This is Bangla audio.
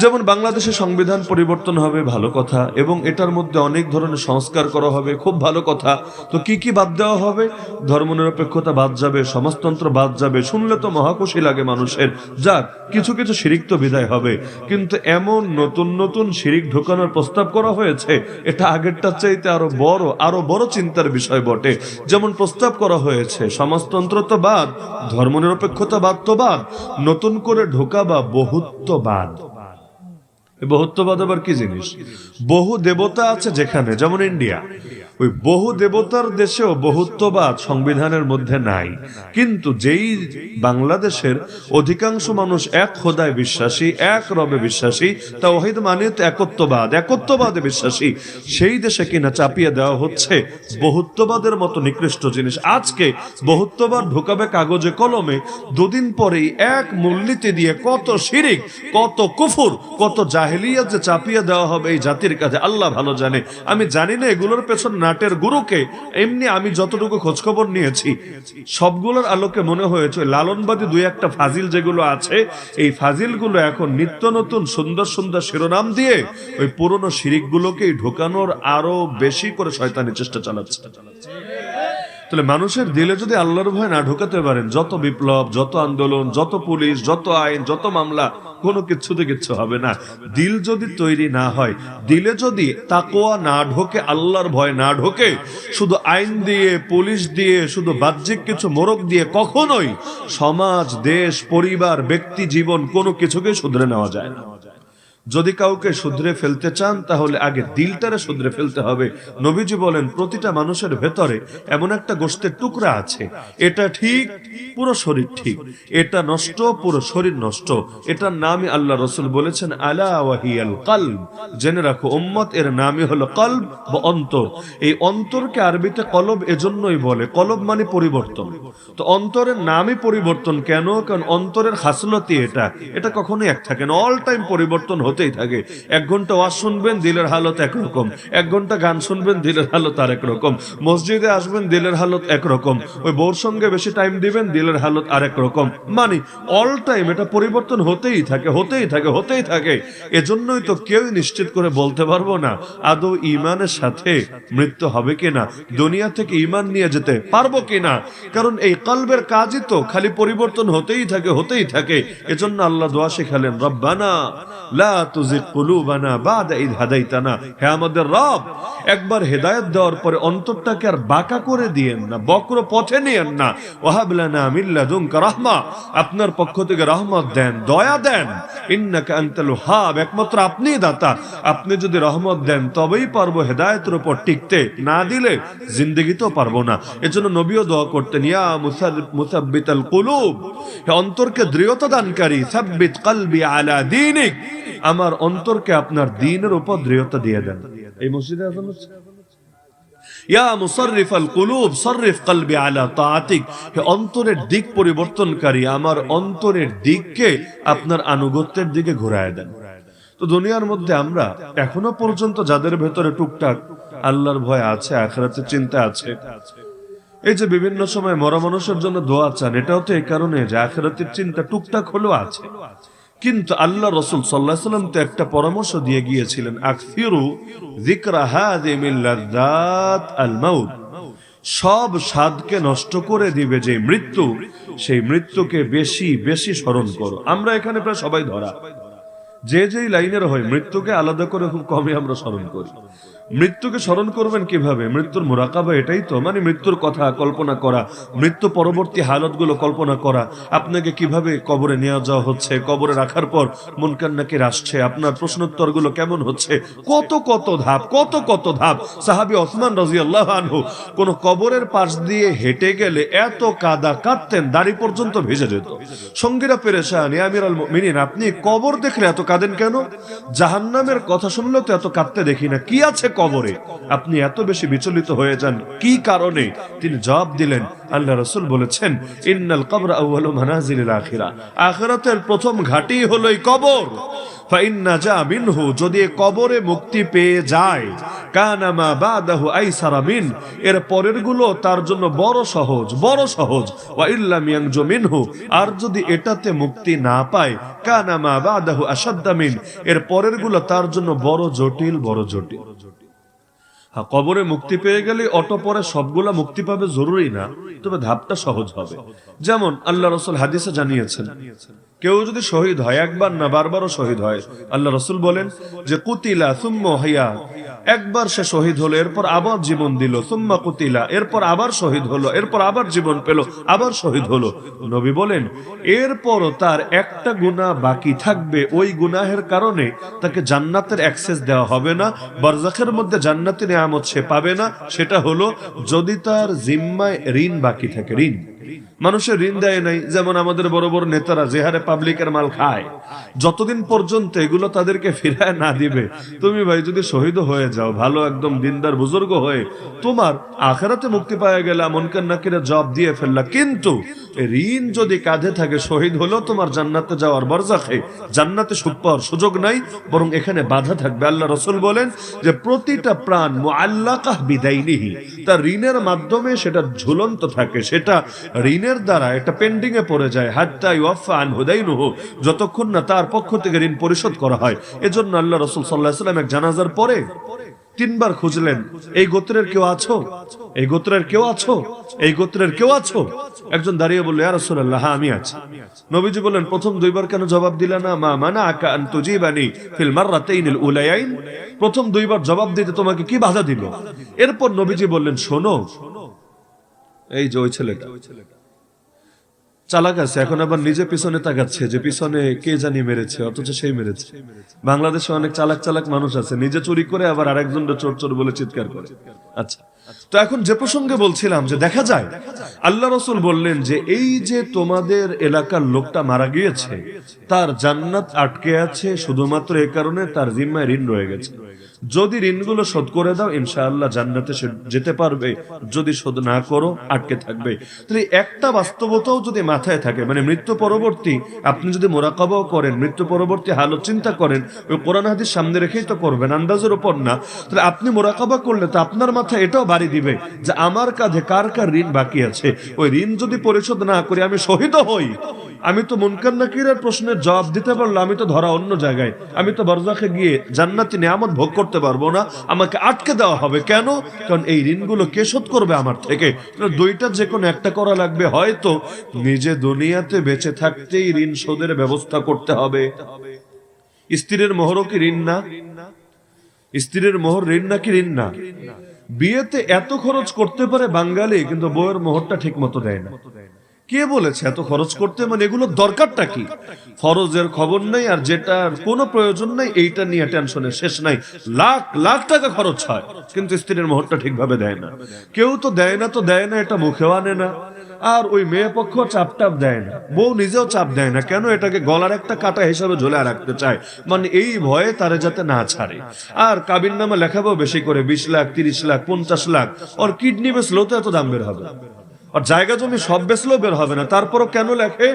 যেমন বাংলাদেশে সংবিধান পরিবর্তন হবে, ভালো কথা, এবং এটার মধ্যে অনেক ধরনের সংস্কার করা হবে, খুব ভালো কথা। তো কি কি বাদ দেওয়া হবে? ধর্মনিরপেক্ষতা বাদ যাবে, সমাজতন্ত্র বাদ যাবে, শুনলে তো মহাকুশি লাগে মানুষের। যাক, কিছু কিছু শিরিক তো বিদায় হবে। কিন্তু এমন নতুন নতুন শিরিক ঢোকানোর প্রস্তাব করা হয়েছে, এটা আগেরটার চাইতে আরও বড় আরও বড় চিন্তার বিষয় বটে। যেমন প্রস্তাব করা হয়েছে, সমাজতন্ত্র তো বাদ, ধর্মনিরপেক্ষতা বাদ তো বাদ, নতুন করে ঢোকা বা বহুত্ববাদ বহুত্ববাদ আবার কি জিনিস? বহু দেবতা আছে যেখানে যেমন ইন্ডিয়া। ওই বহু দেবতার দেশেও বহুত্ববাদ সংবিধানের মধ্যে নাই। কিন্তু যেই বাংলাদেশের অধিকাংশ মানুষ এক খোদায় বিশ্বাসী, এক রবে বিশ্বাসী তা ওহিদ মানিত, একত্ববাদ, একত্ববাদে বিশ্বাসী, সেই দেশে কিনা চাপিয়ে দেওয়া হচ্ছে বহুত্ববাদের মতো নিকৃষ্ট জিনিস। আজকে বহুত্ববাদ ঢোকাবে কাগজে কলমে, দুদিন পরেই এক মূলনীতি দিয়ে কত শিরিক, কত কুফুর, কত জাহেলিয়া যে চাপিয়ে দেওয়া হবে এই জাতির কাছে, আল্লাহ ভালো জানে। আমি জানি না এগুলোর পেছন নাটের গুরুকে এমনি আমি যতটুকু খোঁজখবর নিয়েছি, সবগুলোর আলোকে মনে হয়েছে লালনবাদী দুই একটা ফাজিল যেগুলো আছে, এই ফাজিলগুলো এখন নিত্য নতুন সুন্দর সুন্দর শিরোনাম দিয়ে ওই পুরনো শিরিকগুলোকেই ঢোকানোর আরও বেশি করে শয়তানি চেষ্টা চালাচ্ছে। তাহলে মানুষের দিলে যদি আল্লাহর ভয় না ঢোকাতে পারেন, যত বিপ্লব, যত আন্দোলন, যত পুলিশ, যত আইন, যত মামলা কোনো কিছু হবে না। দিল যদি তৈরি না হয়, দিলে যদি তাকোয়া না ঢোকে, আল্লাহর ভয় না ঢোকে, শুধু আইন দিয়ে, পুলিশ দিয়ে, শুধু বাহ্যিক কিছু মোরক দিয়ে কখনোই সমাজ, দেশ, পরিবার, ব্যক্তি, জীবন কোনো কিছুকে শুধরে নেওয়া যায় না। যদি কাউকে শুধরে ফেলতে চান, তাহলে আগে দিলটারে শুধরে ফেলতে হবে। নবীজি বলেন, প্রতিটা মানুষের ভেতরে এমন একটা গোষ্ঠের টুকরা আছে। এটা ঠিক, পুরো শরীর ঠিক। এটা নষ্ট, পুরো শরীর নষ্ট। এটার নামই আল্লাহ রসুল বলেছেন, আলা ওয়াহিয়াল কলব। জেনে রাখো, উম্মত এর নামই হলো কলব বা অন্তর। এই অন্তরকে আরবিতে কলব এজন্যই বলে। কলব মানে পরিবর্তন। তো অন্তরের নামই পরিবর্তন কেন? কারণ অন্তরের হাসলতি এটা। এটা কখনোই এক থাকে না। অল টাইম পরিবর্তন হতেই থাকে। এক ঘণ্টা ওয়াজ শুনবেন, দিলের হালত একরকম। এক ঘণ্টা গান শুনবেন, দিলের হালত আর রকম মসজিদে আসবেন, দিলের হালত একরকম। ওই বউর সঙ্গে বেশি টাইম দিবেন, দিলের হালত আরেক রকম মানে অল টাইম এটা পরিবর্তন হতেই থাকে হতেই থাকে হতেই থাকে। এজন্যই তো কেউই নিশ্চিত করে বলতে পারব না, আদৌ ইমানের সাথে মৃত্যু হবে কিনা, দুনিয়া থেকে ইমান নিয়ে যেতে পারব কিনা। কারণ এই কলবের কাজই তো খালি পরিবর্তন হতেই থাকে হতেই থাকে। এজন্য আল্লাহ দোয়া শেখালেন, রব্বানা লা আমাদের রব, একবার দেওয়ার পরে অন্তরটাকে আর বাঁকা করে দিয়েন না, বক্র পথে নিয়েন না। আপনার পক্ষ থেকে রহমত দেন, দয়া দেন। একমাত্র আপনিই দাতা। আপনি যদি রহমত দেন, তবেই পারব হেদায়েতের উপর টিকতে। না দিলে জিন্দগিতেও পারব না। এজন্য নবীও দোয়া করতেন, ইয়া মুসাব্বিতাল কুলুব অন্তরকে দৃঢ়তা দানকারী, সাব্বিত কলবি আলা দীনিক। আমার অন্তরকে আপনার দিনের উপর দৃঢ়তা দিয়ে দেন। এই মসজিদে আজান হচ্ছে? ইয়া মুসাররিফ আল কুলুব সররিফ কলবি আলা তাআতিক। হে অন্তরের দিক পরিবর্তনকারী আমার অন্তরের দিককে আপনার আনুগত্যের দিকে ঘোরায় দেন। তো দুনিয়ার মধ্যে আমরা এখনও পর্যন্ত যাদের ভেতরে টুকটাক আল্লাহর ভয় আছে আখেরাতের চিন্তা আছে এই যে বিভিন্ন সময় মরা মানুষের জন্য দোয়া চান এটাও তো এই কারণে যে আখেরাতের চিন্তা টুকটাক হলেও আছে। কিন্তু আল্লাহ রসুল সাল্লাহ সাল্লাম তো একটা পরামর্শ দিয়ে গিয়েছিলেন সব স্বাদকে নষ্ট করে দিবে যে মৃত্যু, সেই মৃত্যুকে বেশি বেশি স্মরণ করো। আমরা এখানে প্রায় সবাই ধরা। যে যেই লাইনের হয়, মৃত্যুকে আলাদা করে খুব কমই আমরা স্মরণ করি। মৃত্যুকে স্মরণ করবেন কীভাবে? মৃত্যুর মোরাকাবা এটাই তো মানে মৃত্যুর কথা, কল্পনা করা, মৃত্যু পরবর্তী হালতগুলো কল্পনা করা। আপনাকে কীভাবে কবরে নিয়ে যাওয়া হচ্ছে, কবরে রাখার পর মুনকার নাকির আসছে, আপনার প্রশ্নোত্তরগুলো কেমন হচ্ছে? কত কত ধাপ, কত কত ধাপ। সাহাবি ওসমান রাজি আল্লাহ আনহু কোন কবরের পাশ দিয়ে হেঁটে গেলে এত কাদা কাঁদতেন দাড়ি পর্যন্ত ভেজে যেত। সঙ্গীরা পেরেশান আমির আল মিনিন আপনি কবর দেখলে এত কাঁদেন কেন? জাহান্নামের কথা শুনলে তো এত কাঁদতে দেখি না। কি আছে কবরে? আপনি এত বেশি বিচলিত হয়ে যান। কি কারণে? তিনি জবাব দিলেন, আল্লাহ রসুল বলেছেন, ইন্নাল কবর আউ্বাল আখিরা। আখরাতের প্রথম ঘাটি হলো কবর। ফাইন্না যা মিনহু, যদি কবরে মুক্তি পেয়ে যায়। কানামা বাদাহু আইসারা মিন, এর পরেরগুলো তার জন্য বড় সহজ বড় সহজ। ওয়া ইল্লাম ইয়ানজু মিনহু, আর যদি এটাতে মুক্তি না পায় কানামা বাদাহু আসাদ্দামিন এর পরেরগুলো তার জন্য বড় জটিল বড় জটিল। কবরে মুক্তি পেয়ে গেলে অটো পরে সবগুলা মুক্তি পাবে জরুরি না, তবে ধাপটা সহজ হবে। যেমন আল্লাহ রসুল হাদিসে জানিয়েছেন, কেউ যদি শহীদ হয়, একবার না বারবারও শহীদ হয়, আল্লাহ রসুল বলেন যে, কুতিলা সুম্ম হাইয়া একবার সে শহীদ হলো, এরপর আবার জীবন দিল, সুম্মা কুতিলা, এরপর আবার শহীদ হলো, এরপর আবার জীবন পেল, আবার শহীদ হলো। নবী বলেন, এরপরও তার একটা গুনাহ বাকি থাকবে, ওই গুনাহের কারণে তাকে জান্নাতের অ্যাক্সেস দেওয়া হবে না বারজাখের মধ্যে জান্নাতি নিয়ামত সে পাবে না, সেটা হলো যদি তার জিম্মায় ঋণ বাকি থাকে, ঋণ। মানুষের ঋণ দেয় নাই, যেমন আমাদের বড় বড় নেতারা যে হারে পাবলিকের মাল খায়। যতদিন পর্যন্ত এগুলো তাদেরকে ফিরায় না দিবে, তুমি ভাই যদি শহীদ হয়ে যাও, ভালো একদম দিনদার বুজুর্গ হয়ে, তোমার আখেরাতে মুক্তি পাওয়া গেলে মনকার নাকিরা জব দিয়ে ফেললা। কিন্তু ঋণ যদি কাঁধে থাকে, শহীদ হলেও তোমার জান্নাতে যাওয়ার বরজাখে, জান্নাতে সুখ পাওয়ার সুযোগ নাই, বরং এখানে বাধা থাকবে। আল্লাহ রসুল বলেন যে, প্রতিটা প্রাণ মুআল্লাকাহ বিদাইনিহি, তার ঋণের মাধ্যমে সেটা ঝুলন্ত থাকে, সেটা ঋণের দ্বারা এটা এ পড়ে যায়। হাত্তা ইউফা আন হুদাইনুহু, যতক্ষণ না তার পক্ষ থেকে ঋণ পরিশোধ করা হয়। এজন্য আল্লাহ রসুল সাল্লাহ সাল্লাম এক জানাজার পরে তিনবার খুঁজলেন, এই গোত্রের কেউ আছো? এই গোত্রের কেউ আছো? এই গোত্রের কেউ আছো? একজন দাঁড়িয়ে বলল, ইয়া রাসূলুল্লাহ হ্যাঁ আমি আছি। নবীজি বললেন, প্রথম দুইবার কেন জবাব দিলে না? মা মানা আকা আন তুজিবানি ফিল মাররাতাইনিল উলায়াইন। প্রথম দুইবার জবাব দিতে তোমাকে কি বাধা দিল? এরপর নবীজি বললেন, শোনো, এই যে ওই ছেলেটা চালাক আছে, এখন আবার নিজে পিছনে তাকাচ্ছে যে পিছনে কে জানি মেরেছে, অথচ সেই মেরেছে। বাংলাদেশে অনেক চালাক চালাক মানুষ আছে, নিজে চুরি করে আবার আরেকজন চোর চোর বলে চিৎকার করে। আচ্ছা। তো এখন যে প্রসঙ্গে বলছিলাম যে দেখা যায়, আল্লাহ রসুল বললেন যে এই যে তোমাদের এলাকার লোকটা মারা গিয়েছে, তার জান্নাত আটকে আছে, শুধুমাত্র এই কারণে তার জিম্মায় ঋণ রয়ে গেছে। যদি ঋণগুলো শোধ করে দাও, ইনশাআল্লাহ জান্নাতে যেতে পারবে। যদি শোধ না করো, আটকে থাকবে। তাহলে একটা বাস্তবতাও যদি মাথায় থাকে মানে মৃত্যু পরবর্তী, আপনি যদি মোরাকাবাও করেন, মৃত্যু পরবর্তী হালত চিন্তা করেন, ওই কোরআন হাদিস সামনে রেখেই তো করবেন, আন্দাজের উপর না। তাহলে আপনি মোরাকাবা করলে তো আপনার মাথায় এটাও বাড়ি দিবে যে আমার কাঁধে কার কার ঋণ বাকি আছে? ওই ঋণ যদি পরিশোধ না করি, আমি শহীদ হই। আমি তো মুনকার নাকিরের প্রশ্নের জবাব দিতে পারল আমি তো ধরা অন্য জায়গায়। আমি তো বরজাখে গিয়ে জান্নাতি নিয়ামত ভোগ করতে পারব না। আমাকে আটকে দেওয়া হবে। কেন? কারণ এই ঋণগুলো কে শোধ করবে আমার থেকে? দুইটা যে কোনো একটা করা লাগবে। হয়তো নিজে দুনিয়াতে বেঁচে থাকতেই ঋণ শোধের ব্যবস্থা করতে হবে। স্ত্রীর মোহরও কি ঋণ না? স্ত্রীর মোহর ঋণ নাকি ঋণ না? বিয়েতে এত খরচ করতে পারে বাঙালি, কিন্তু বইয়ের মোহরটা ঠিক মতো দেয় না। কে বলেছে এত খরচ করতে? মানে এগুলো দরকারটা কি? ফরজের খবর নেই, আর যেটার কোনো প্রয়োজন নেই, এইটা নিয়ে টেনশনের শেষ নাই। লাখ লাখ টাকা খরচ হয়, কিন্তু স্ত্রীর মোহরটা ঠিকভাবে দেয় না। কেউ তো দেয় না, তো দেয় না, এটা মুখেও আনে না। আর ওই মেয়ে পক্ষ চাপ টাপ দেয় না। বউ নিজেও চাপ দেয় না, কেন এটাকে গলার একটা কাটা হিসাবে ঝোলে রাখতে চায়? মানে এই ভয়ে তারা যাতে না ছাড়ে। আর কাবির নামে লেখাবো বেশি করে, বিশ লাখ, তিরিশ লাখ, পঞ্চাশ লাখ, ওর কিডনি বেসলেও তো এত দাম বের হবে আর জায়গা জমি সব বেসলেও বের হবে না, তারপরও কেন লেখে?